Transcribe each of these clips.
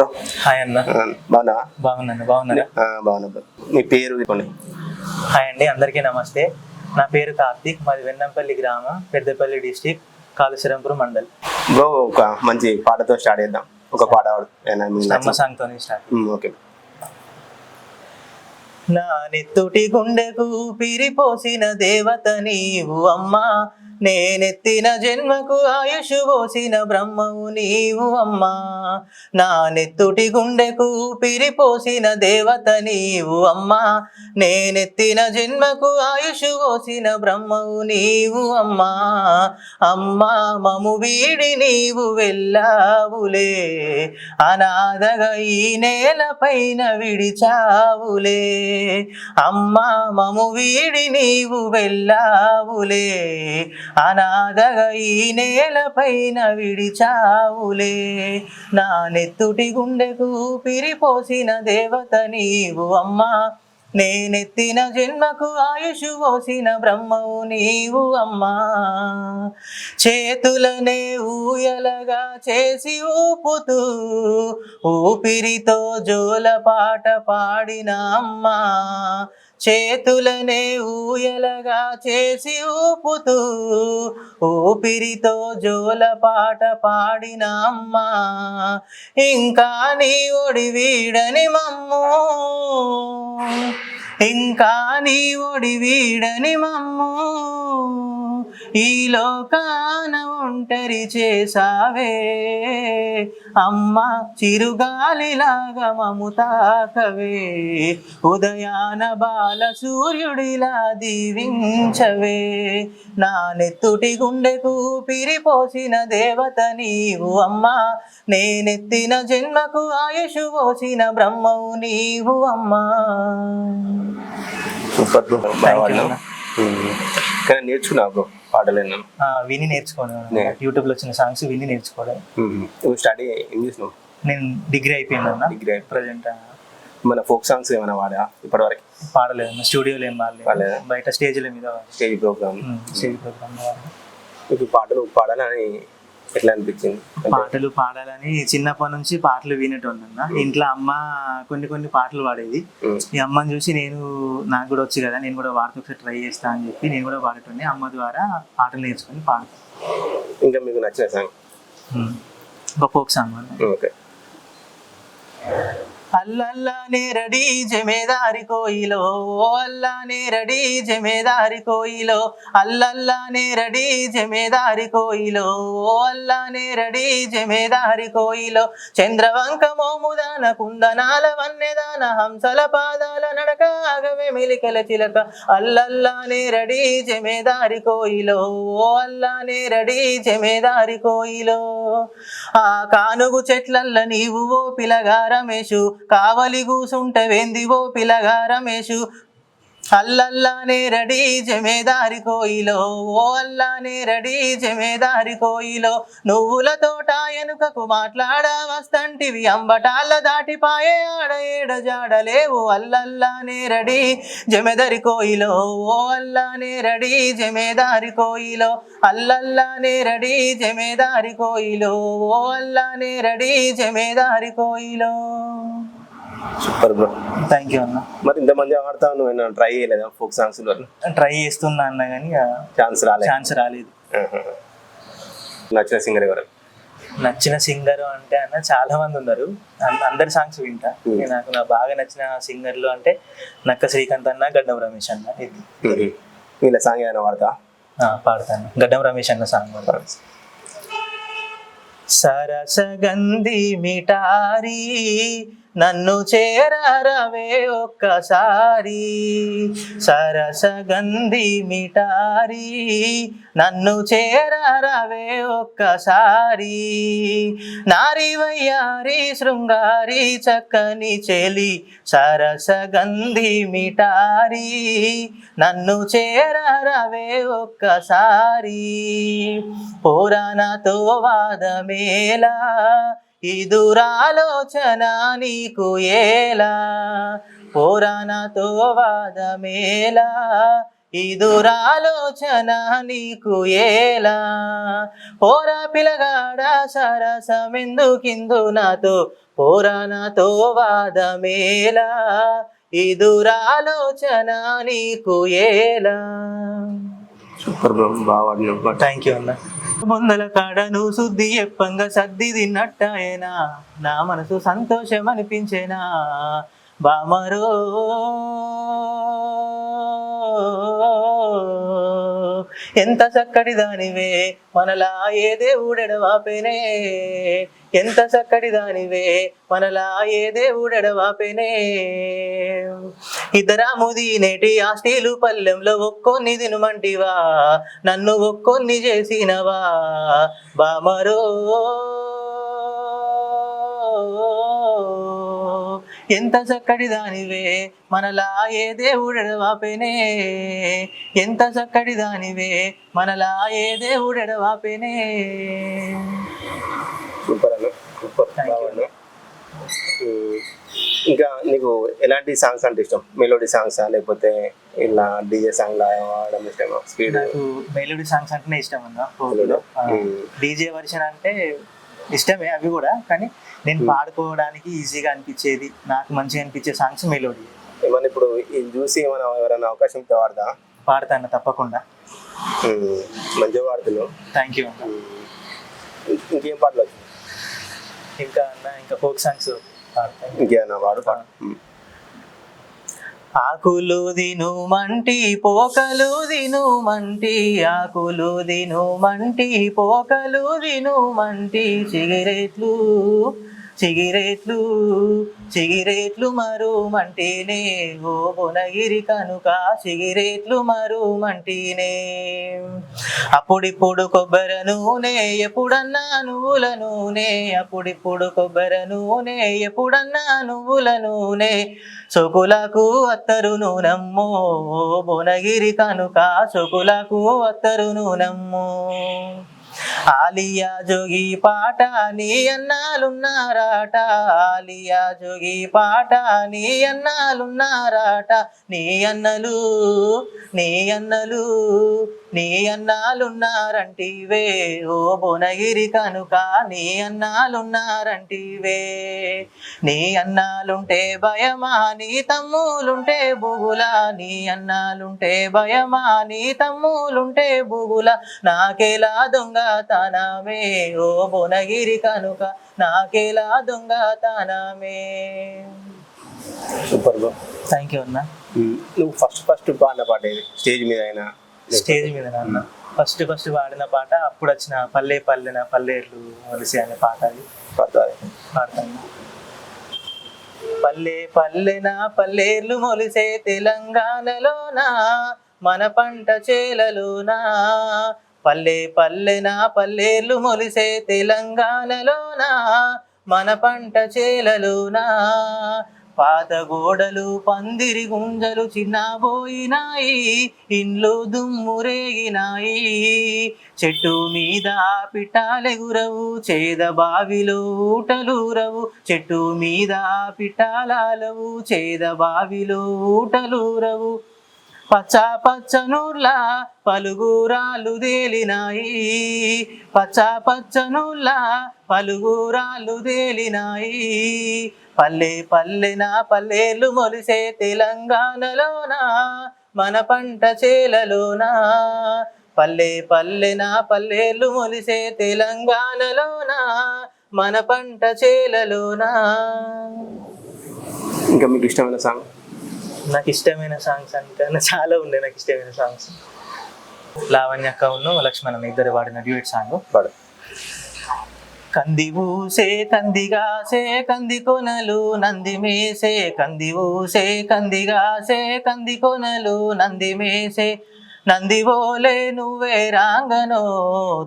Bro hi అన్న. బాగున్నా బాగున్నాను బాగున్నాను బాగున్నా బ్రో మీ పేరు చెప్పండి. హాయ్ అండి అందరికీ నమస్తే. నా పేరు కార్తీక్ మాది వెన్నంపల్లి గ్రామం పెద్దపల్లి డిస్టిక్ కాళేశ్వరంపురం మండల్. బ్రో ఒక మంచి పాటతో స్టార్ట్ చేద్దాం. ఒక పాట అమ్మ సాంగ్తో స్టార్ట్ ఓకే. నా నెత్తుటి గుండెకు పిరిపోసిన దేవత నీవు అమ్మా. నేనెత్తిన జన్మకు ఆయుషు పోసిన బ్రహ్మవు నీవు అమ్మా. నా నెత్తుటి గుండెకు పిరిపోసిన దేవత నీవు అమ్మా. నేనెత్తిన జన్మకు ఆయుషు పోసిన బ్రహ్మవు నీవు అమ్మా. అమ్మా మము వీడి నీవు వెళ్ళావులే. అనాథగా ఈ నేలపైన విడిచావులే. అమ్మా మము వీడి నీవు వెళ్ళావులే. అనాథగా ఈ నేలపైన విడిచావులే. నా నెత్తుటి గుండెకు పిరిపోసిన దేవత నీవు అమ్మా. నేనెత్తిన జన్మకు ఆయుష్ పోసిన బ్రహ్మవు నీవు అమ్మా. చేతులనే ఊయలగా చేసి ఊపుతూ ఊపిరితో జోల పాట పాడిన అమ్మా. చేతులనే ఊయలగా చేసి ఊపుతూ ఊపిరితో జోల పాట పాడినమ్మా. ఇంకా నీ ఒడి వీడని మమ్ము. ఇంకా నీ ఒడి వీడని మమ్ము. ఈ లోకాన ఒంటరి చేసావే అమ్మ చిరుగాలిలాగా మము తాకవే. ఉదయాన బాల సూర్యుడిలా దీవించవే. నా నెత్తుటి గుండెకు పిరిపోసిన దేవత నీవు అమ్మా. నేనెత్తిన జన్మకు ఆయుషు పోసిన బ్రహ్మవు నీవు అమ్మా. Super bro. అన్న. ఉమ్. కానీ నేర్చుకున్నా బ్రో పాటలు విని నేర్చుకోవడం యూట్యూబ్లో వచ్చిన సాంగ్స్ విని నేర్చుకోవడం స్టడీ ఏం చేసినావు నేను డిగ్రీ అయిపోయిందన్న డిగ్రీ అయిపోయింది. ప్రజెంట్ మన ఫోక్ సాంగ్స్ ఏమైనా వాడా ఇప్పటివరకు? పాడలేదు స్టూడియోలో ఏం పాడలేదా? బయట స్టేజ్ల మీద స్టేజ్ ప్రోగ్రామ్. స్టేజ్ ప్రోగ్రామ్ మీకు పాటలు పాడాలని ఎట్లా అనిపించింది? పాటలు పాడాలని చిన్నప్పటి నుంచి పాటలు వినేటోళ్ళన్న ఇంట్లో అమ్మ కొన్ని కొన్ని పాటలు పాడేది. ఈ అమ్మని చూసి నేను నాకు కూడా వచ్చి కదా నేను కూడా వాడితో ఒకసారి ట్రై చేస్తా అని చెప్పి నేను కూడా పాడేటోని అమ్మ ద్వారా పాటలు నేర్చుకొని పాడతాను ఇంకా మీకు నచ్చిన సాంగ్? ఒక ఫోక్ సాంగ్ ఓకే. అల్లల్లానే నేరడి జమేదారి కోయిలో ఓ అల్లానే నేరడి జమేదారి కోయిలో అల్లల్లానే నేరడి జమేదారి కోయిలో ఓ అల్లానే నేరడి జమేదారి కోయిలో. చంద్రవంక మోముదాన కుందనాల వన్నెదాన హంసల పాదాల నడక ఆగవే మిలికల చిలక. అల్లల్లా నేరడి జమేదారి కోయిలో ఓ అల్లా నేరడి జమేదారి కోయిలో. ఆ కానుగు చెట్లల్ల నీవు ఓ పిలగా రమేషు కావలి కూసుంటే వేంది ఓ పిలగా రమేషు అల్లల్లానే రడి జమేదారి కోయిలో ఓ అల్లానే రడి జమేదారి కోయిలో. నువ్వుల తోట ఎనుకకు మాట్లాడ వస్తంటివి అంబటాళ్ళ దాటిపాయే ఆడ ఏడ జాడలేవు అల్లల్లానే రడి జమేదారి కోయిలో ఓ అల్లానే రడి జమేదారి కోయిలో. అల్లల్లానే రడి జమేదారి కోయిలో ఓ అల్లానే రడి జమేదారి కోయిలో. సూపర్ బ్రో థ్యాంక్ యూ అన్న. మరి ఇంతమంది ఆడతా నువ్వు ట్రై చేయలేదా ఫోక్ సాంగ్స్ ట్రై చేస్తున్నా అన్న కానీ ఛాన్స్ రాలే ఛాన్స్ రాలేదు. నచ్చిన సింగర్ ఎవరు? నచ్చిన సింగర్ అంటే అన్న చాలా మంది ఉన్నారు. అందరి సాంగ్స్ వింటా. Hmm. నాకు నా బాగా నచ్చిన సింగర్లు అంటే నక్క శ్రీకాంత్ అన్న గడ్డం రమేష్ అన్న ఇది. మ్మ్. వీళ్ళ సాంగ్ ఏమైనా వాడతా ఆ, పాడతాను గడ్డం రమేష్ అన్న సాంగ్ పాడతాను. సరసగంధి మిటారి నన్ను చేరవే ఒక్కసారి సరసగంధి మిటారి. నన్ను చేరవే ఒక్కసారి నారి వయ్యారి శృంగారి చక్కని చెలి సరసగంధి మిటారి. నన్ను చేరవే ఒక్కసారి పురాణతో వాదమేలా ఇదురాలోచన నీకు ఏలా? పురాణతో వాదమేలా ఇదురాలోచన నీకు ఏలా? పోరా పిలగాడ సరసమెందుకిందు నాతో? పోరానతో వాదమేలా ఇదురాలోచన నీకు ఏలా? సూపర్ బాగా థ్యాంక్ యూ అన్న. ముందల కాడను శుద్ధి ఎప్పంగా సర్ది తిన్నట్టాయేనా? నా మనసు సంతోషం అనిపించేనా బామరో. ఎంత చక్కటి దానివే మనలా ఏ దేవుడెడవాపెనే ఎంత చక్కటి దానివే మనలా ఏ దేవుడెడవాపెనే ఇద్దరాముది నేటి ఆస్టీలు పల్లెంలో ఒక్కొన్ని తినుమంటివా నన్ను ఒక్కొన్ని చేసినవా బామరో. ఎంత చక్కటి దానివే? మనలా ఏ దేవుడెడవాపెనే ఎంత చక్కటి దానివే? మనలా ఏ దేవుడెడవాపెనే సూపర్ అన్న సూపర్. Thank you. బాగా ఇంకా నీకు ఎలాంటి సాంగ్స్ అంటే ఇష్టం? మెలోడీ సాంగ్సా? లేకపోతే ఇలా డీజే సాంగ్ లా వాడడం ఇష్టమా? స్పీడ్? మెలోడీ సాంగ్స్ అంటేనే ఇష్టం అన్న. డీజే వర్షన్ అంటే ఇష్టమే అవి కూడా కానీ నేను పాడుకోవడానికి ఈజీగా అనిపించేది నాకు మంచిగా అనిపించే సాంగ్స్ మెలోడీ ఏమన్నా ఇప్పుడు ఇది చూసి ఏమైనా ఎవరైనా అవకాశం ఇస్తే వాడదా? పాడతాను తప్పకుండా. ఉమ్, మంచిగా వాడుతున్నావు థ్యాంక్ యూ అన్న. ఉమ్, ఇంకేం పాటలు వచ్చు? ఇంకా అన్న ఇంకా ఫోక్ సాంగ్స్ పాడతాను ఇంకేమన్నా వాడు పాడు. ఉమ్. ఆకులు దిను మంటి పోకలు దిను మంటి ఆకులు దిను మంటి పోకలు దిను మంటి సిగరెట్లు చిగిరేట్లు చిగిరేట్లు మరుమంటేనే. ఓ బునగిరి కనుక చిగిరేట్లు మరుమంటేనే. అప్పుడిప్పుడు కొబ్బరి నూనె ఎప్పుడన్నా నువ్వుల నూనె. అప్పుడిప్పుడు కొబ్బరి నూనె ఎప్పుడన్నా నువ్వుల నూనె. సొకులకు అత్తరు నూనమ్మో. ఓ కనుక సొకులకు అత్తరు నూనమ్మో. ఆలియా జోగి పాట నీ అన్నాలున్నారాట. ఆలియా జోగి పాట నీ అన్నాలున్నారాట. నీ అన్నలు నీ అన్నలు నీ అన్నాలున్నారంటివే ఓ బొనగిరి కనుక నీ అన్నాలున్నారంటివే. నీ అన్నాలుంటే భయమా నీ తమ్ములుంటే బుగులా. నీ అన్నాలుంటే భయమా నీ తమ్ములుంటే బుగులా. నాకేలా దొంగతనమే ఓ బొనగిరి కనుక నాకేలా దొంగతనమే. సూపర్ థ్యాంక్ యూ అన్న. నువ్వు ఫస్ట్ ఫస్ట్ పాట ఏది స్టేజ్ మీద అయినా స్టేజ్ మీద అన్న ఫస్ట్ ఫస్ట్ పాడిన పాట అప్పుడు వచ్చిన పల్లె పల్లెన పల్లెర్లు మొలిసి అనే పాట అది. పాడతాను. పల్లె పల్లెన పల్లెర్లు మొలిసే తెలంగాణలోనా? మన పంట చేలలోనా? పల్లె పల్లెన పల్లెర్లు మొలిసే తెలంగాణలోనా? మన పంట చేలలోనా? పాత గోడలు పందిరి గుంజలు చిన్నబోయినాయి ఇండ్లు దుమ్మురేగినాయి. చెట్టు మీద పిట్టాలెగురవు చేద బావిలో ఊటలూరవు. చెట్టు మీద పిట్టాలవు చేద బావిలో ఊటలూరవు. పచ్చ పచ్చనుర్ల పలుగురాలు తేలినాయి. పచ్చ పచ్చనుర్ల పలుగురాలు తేలినాయి. పల్లె పల్లెన పల్లెలు మొలిసే తెలంగాణలోన? మన పంట చేలలోన? పల్లె పల్లెన పల్లెలు మొలిసే తెలంగాణలోన? మన పంట చేలలోన? ఇంకా మీకు ఇష్టమైన సాంగ్? నాకు ఇష్టమైన సాంగ్స్ అంటే చాలా ఉండే నాకు ఇష్టమైన సాంగ్స్ లావణ్యక్క ఉన్ను లక్ష్మణ్ ఇద్దరు పాడిన డ్యూయట్ సాంగ్ పాడు. కంది ఊసే కందిగాసే కంది కొనలు నంది మేసే కంది ఊసే కందిగాసే కంది కొనలు నంది మేసే. నందివోలే నువ్వే రాంగనో.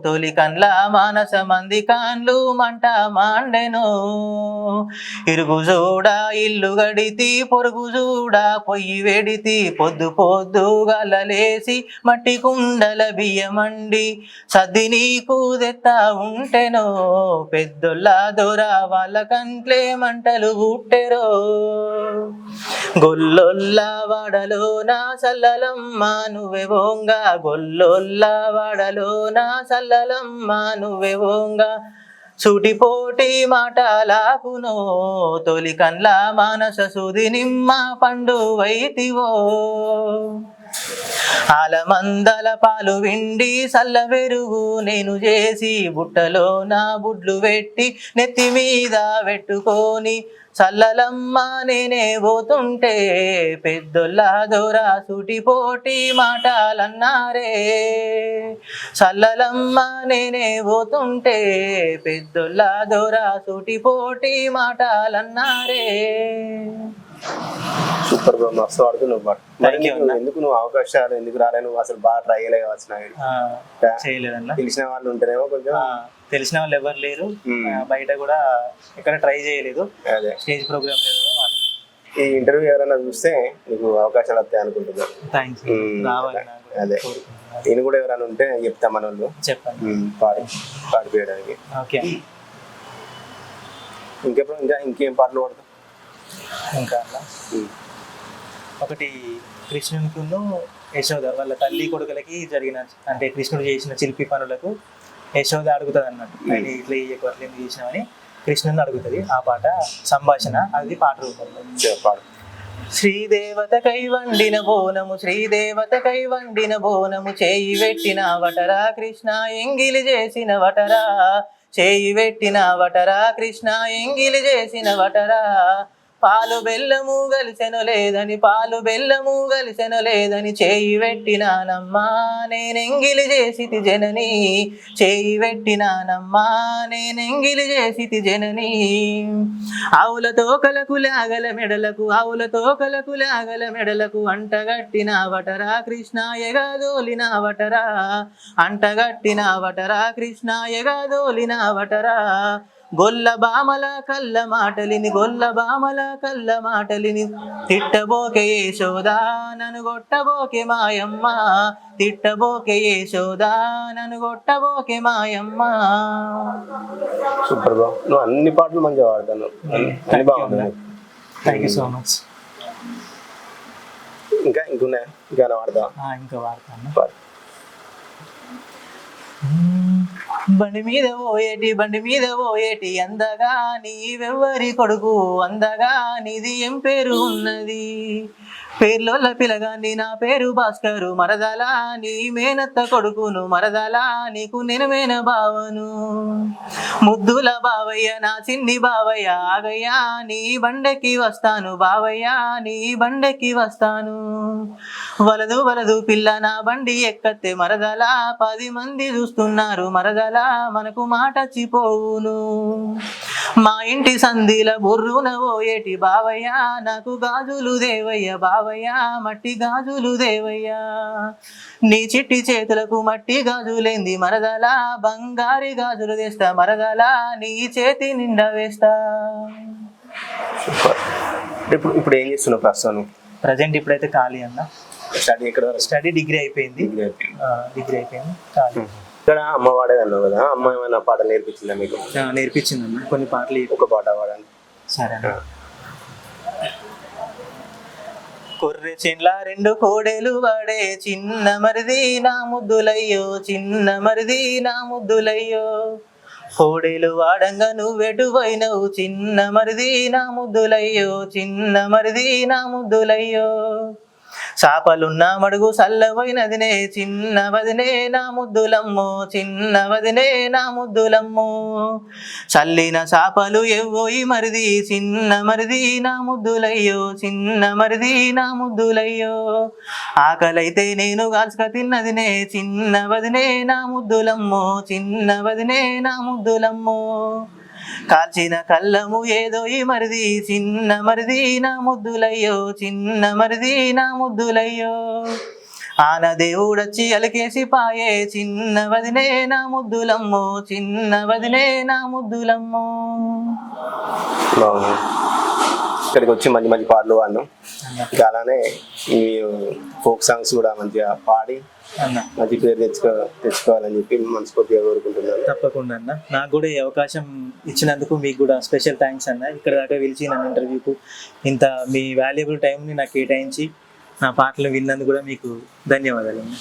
తొలి కండ్ల మానస మంది కాన్లు మంట మాండెనో. ఇరుగు చూడ ఇల్లు గడితి పొరుగు చూడ పొయ్యి వెడితి పొద్దు పొద్దు గలలేసి మట్టి కుండల బియ్యమండి. సద్ది నీకు దెత్తా ఉంటెనో. పెద్దొల్ల దొర వాళ్ళ కంట్లే మంటలు గుట్టెరో. గొల్లొల్ల వాడలో నా చల్లలమ్మ నువ్వే బోంగా గొల్లొల్ల వాడలో నా సల్లలమ్మ నువ్వే బోంగా సూటిపోటి మాటలాకునో తొలి కండ్ల మానస సుది నిమ్మ పండు వైతివో. ఆలమందల పాలు విండి సల్లవెరుగు నేను చేసి బుట్టలో నా బుడ్లు పెట్టి నెత్తి మీద పెట్టుకొని చల్లలమ్మ నేనే పోతుంటే పెద్దొల్ల దొరా సుటిపోటి మాటలన్నారే. చల్లలమ్మ నేనే పోతుంటే పెద్దొల్ల దొరా పోటీ మాటలన్నారే. సూపర్ బ్రో మస్తు వాడుతూ నువ్వు పాడు మరి Thank you, నీకు ఎందుకు నువ్వు అవకాశాలు ఎందుకు రాలే నువ్వు అసలు బాగా ట్రై చేయలేవు వచ్చిన ఆ, చేయలేదన్నా. తెలిసిన వాళ్ళు ఉంటేనేమో కొంచెం ఆ, తెలిసిన వాళ్ళు ఎవరు లేరు. మ్మ్. ఆ, బయట కూడా ఎక్కడ ట్రై చేయలేదు. అదే. స్టేజ్ ప్రోగ్రామ్ లేదు ఈ ఇంటర్వ్యూ ఎవరైనా చూస్తే నీకు అవకాశాలు వస్తాయి అనుకుంటున్నాను థ్యాంక్స్ మ్మ్. రావాలి నాకు. కూడా. అదే. నేను కూడా ఎవరైనా ఉంటే చెప్తా మన వాళ్ళు చెప్పండి. మ్మ్. పాడి పాడిపోయడానికి. ఓకే. ఇంకెప్పుడు ఇంకా ఇంకేం పాటలు పాడతావు? ఇంకా. ఒకటి కృష్ణునికును యశోద వాళ్ళ తల్లి కొడుకులకి జరిగిన అంటే కృష్ణుడు చేసిన చిలిపి పనులకు యశోద అడుగుతుంది అన్నట్టు ఆయన ఇట్లా ఇయ్యకు అట్లా ఎందుకు చేసినావని కృష్ణుని అడుగుతుంది. ఆ పాట సంభాషణ అది పాట రూపంలో. పాడు. శ్రీదేవత కై వండిన బోనము శ్రీదేవత కై వండిన బోనము చేయి పెట్టిన వటరా కృష్ణ ఎంగిలి చేసిన వటరా. చేయి పెట్టిన వటరా కృష్ణ ఎంగిలి చేసిన వటరా. పాలు బెల్లము గలిసెను లేదని పాలు బెల్లము గలిసెను లేదని చేయి పెట్టినానమ్మా నేనెంగిలి చేసితి జనని. చేయి పెట్టినానమ్మా నేనెంగిలి చేసితి జనని. ఆవుల తోకలకు లాగల మెడలకు ఆవుల తోకలకు లాగల మెడలకు అంటగట్టిన వటరా కృష్ణ ఎగదోలిన వటరా. అంటగట్టిన వటరా కృష్ణ ఎగదోలిన వటరా. గొల్ల బామల కల్ల మాటలిని గొల్ల బామల కల్ల మాటలిని. తిట్టబోకే యశోదా నన్ను కొట్టబోకే మాయమ్మ. తిట్టబోకే యశోదా నన్ను కొట్టబోకే మాయమ్మ. సూపర్ బ్రో నువ్వు అన్ని పాటలు మంచిగా పాడతాను. అన్ని బాగుంటుంది థ్యాంక్ యూ సో మచ్ ఇంకా ఇంకున్నాయా? ఇంకా వాడతావా ఇంకా వాడతాను బండి మీద ఓయేటి బండి మీద ఓయేటి అందగా నీవెవ్వరి కొడుకు అందగా నీది ఏం పేరు ఉన్నది? పేర్లోల పిలగాన్ని నా పేరు భాస్కరు మరదలా నీ మేనత్త కొడుకును మరదలా నీకు నేను మేన బావను. ముద్దుల బావయ్య నా చిన్ని బావయ్య ఆగయ్యా నీ బండకి వస్తాను బావయ్య నీ బండకి వస్తాను. వలదు వలదు పిల్ల నా బండి ఎక్కతే మరదలా పది మంది చూస్తున్నారు మరదలా మనకు మాట చిపోవును. మా ఇంటి సంధిల బుర్రున పోయేటి బావయ్య నాకు గాజులు దేవయ్య బావ బావయ్య మట్టి గాజులు దేవయ్య. నీ చిట్టి చేతులకు మట్టి గాజులేంది మరదలా బంగారి గాజులు తెస్తా మరదలా నీ చేతి నిండా వేస్తా. సూపర్. ఇప్పుడు ఇప్పుడు ఏం చేస్తున్నావు ప్రస్తుతం? ప్రజెంట్ ఇప్పుడైతే ఖాళీ అన్న. స్టడీ ఎక్కడ వరకు? స్టడీ డిగ్రీ అయిపోయింది. డిగ్రీ అయిపోయింది. ఖాళీ. ఇక్కడ అమ్మ వాడేది అన్నావు కదా అమ్మ ఏమైనా పాటలు నేర్పించిందా మీకు? ఆ, నేర్పించిందన్న కొన్ని పాటలు ఒక పాట పాడండి. సరే అన్న. కొర్రె చెన్ల రెండు కోడెలు వాడే చిన్న మరిది నా ముద్దులయ్యో చిన్న మరిది నా ముద్దులయ్యో. కోడెలు వాడంగా నువ్వెటువైనవు చిన్న మరిది నా ముద్దులయ్యో చిన్న మరిది నా ముద్దులయ్యో. చాపలున్న మడుగు సల్లవైనదినే చిన్న వదినే నా ముద్దులమ్మో చిన్న వదినే నా ముద్దులమ్మో. చల్లిన చాపలు ఎవ్వోయి మరిది చిన్న మరిది నా ముద్దులయ్యో చిన్న మరిది నా ముద్దులయ్యో. ఆకలైతే నేను గాల్చుక తిన్నదినే చిన్న వదినే నా ముద్దులమ్మో చిన్న వదినే నా ముద్దులమ్మో. కాల్చిన కళ్ళము ఏదో ఈ మరిది చిన్న మరిది నా ముద్దులయ్యో చిన్న మరిది నా ముద్దులయ్యో. ఆన దేవుడొచ్చి అలకేసి పాయే చిన్న వదినే నా ముద్దులమ్మో చిన్న వదినే నా ముద్దులమ్మో. ఇక్కడికి వచ్చి మంచి మంచి పాటలు వాళ్ళు ఇంకా అలానే ఈ ఫోక్ సాంగ్స్ కూడా మంచిగా పాడి మంచి పేరు తెచ్చుకో తెచ్చుకోవాలని చెప్పి మనస్ఫూర్తిగా కోరుకుంటున్నాను. తప్పకుండా అన్న. నాకు కూడా ఈ అవకాశం ఇచ్చినందుకు మీకు కూడా స్పెషల్ థ్యాంక్స్ అన్న. ఇక్కడ దాకా పిలిచి నన్ను ఇంటర్వ్యూకు ఇంత మీ వాల్యుబుల్ టైంని నాకు కేటాయించి నా పాటలు విన్నందుకు కూడా మీకు ధన్యవాదాలు అన్న.